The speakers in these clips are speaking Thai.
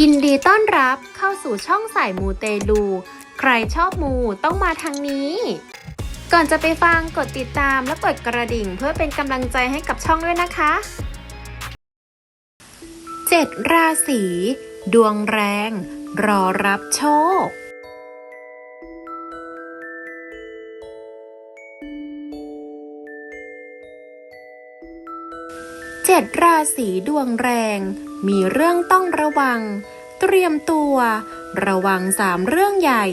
ยินดีต้อนรับเข้าสู่ช่องสายมูเตลู ใครชอบมูต้องมาทางนี้ ก่อนจะไปฟังกดติดตามและกดกระดิ่งเพื่อเป็นกำลังใจให้กับช่องด้วยนะคะเจ็ดราศี ดวงแรง รอรับโชค เจ็ดราศีดวงแรง มีเรื่องต้องระวัง เตรียมตัว ระวังสามเรื่องใหญ่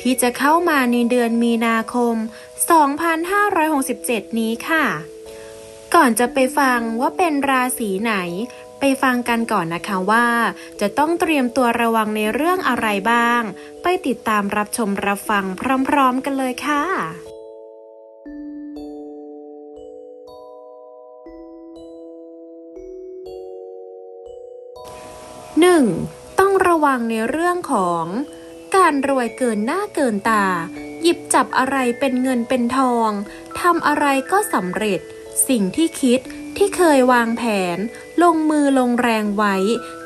ที่จะเข้ามาในเดือนมีนาคม 2567 นี้ค่ะ ก่อนจะไปฟังว่าเป็นราศีไหน ไปฟังกันก่อนนะคะว่า จะต้องเตรียมตัวระวังในเรื่องอะไรบ้าง ไปติดตามรับชมรับฟังพร้อม ๆ กันเลยค่ะ 1. ต้องระวังในเรื่องของ การรวยเกินหน้าเกินตา หยิบจับอะไรเป็นเงินเป็นทองทำอะไรก็สำเร็จ สิ่งที่คิดที่เคยวางแผน ลงมือลงแรงไว้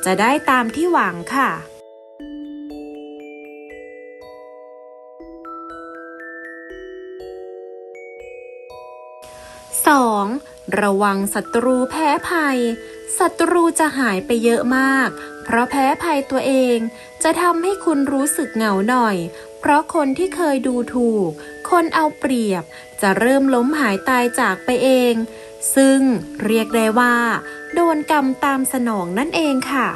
จะได้ตามที่หวังค่ะ 2. ระวังศัตรูแพ้ภัย ศัตรูจะหายไปเยอะมาก เพราะแพ้ภัยตัวเองจะทำให้คุณรู้สึกเหงาหน่อย เพราะคนที่เคยดูถูก คนเอาเปรียบ จะเริ่มล้มหายตายจากไปเอง ซึ่งเรียกได้ว่า โดนกรรมตามสนองนั่นเองค่ะ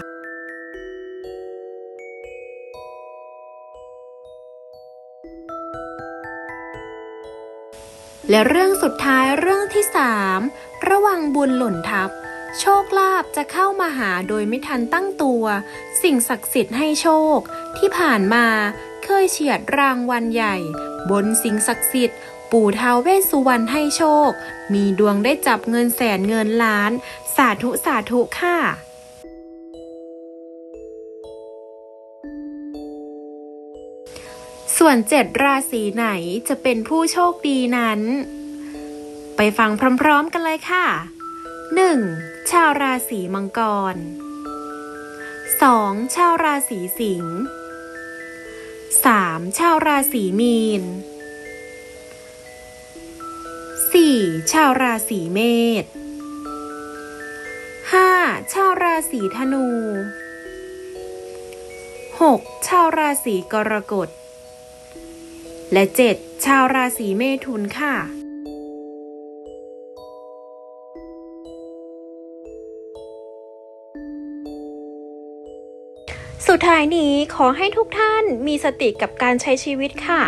และเรื่องสุดท้ายเรื่องที่ 3 ระวังบุญหล่นทับ โชคลาภจะเข้ามาหาโดยไม่ทันตั้งตัว สิ่งศักดิ์สิทธิ์ให้โชค ที่ผ่านมาเคยเฉียดรางวัลใหญ่ บนสิ่งศักดิ์สิทธิ์ปู่ท้าวเวสสุวรรณให้โชค มีดวงได้จับเงินแสนเงินล้าน สาธุสาธุค่ะ ส่วนเจ็ดราศีไหนจะเป็นผู้โชคดีนั้น ไปฟังพร้อมๆกันเลยค่ะ 1. ชาวราศีมังกร 2. ชาวราศีสิงห์ 3. ชาวราศีมีน 4. ชาวราศีเมษ 5. ชาวราศีธนู 6. ชาวราศีกรกฎ และ 7. ชาวราศีเมถุนค่ะ สุดท้ายนี้ขอให้ทุกท่านมีสติกับการใช้ชีวิตค่ะ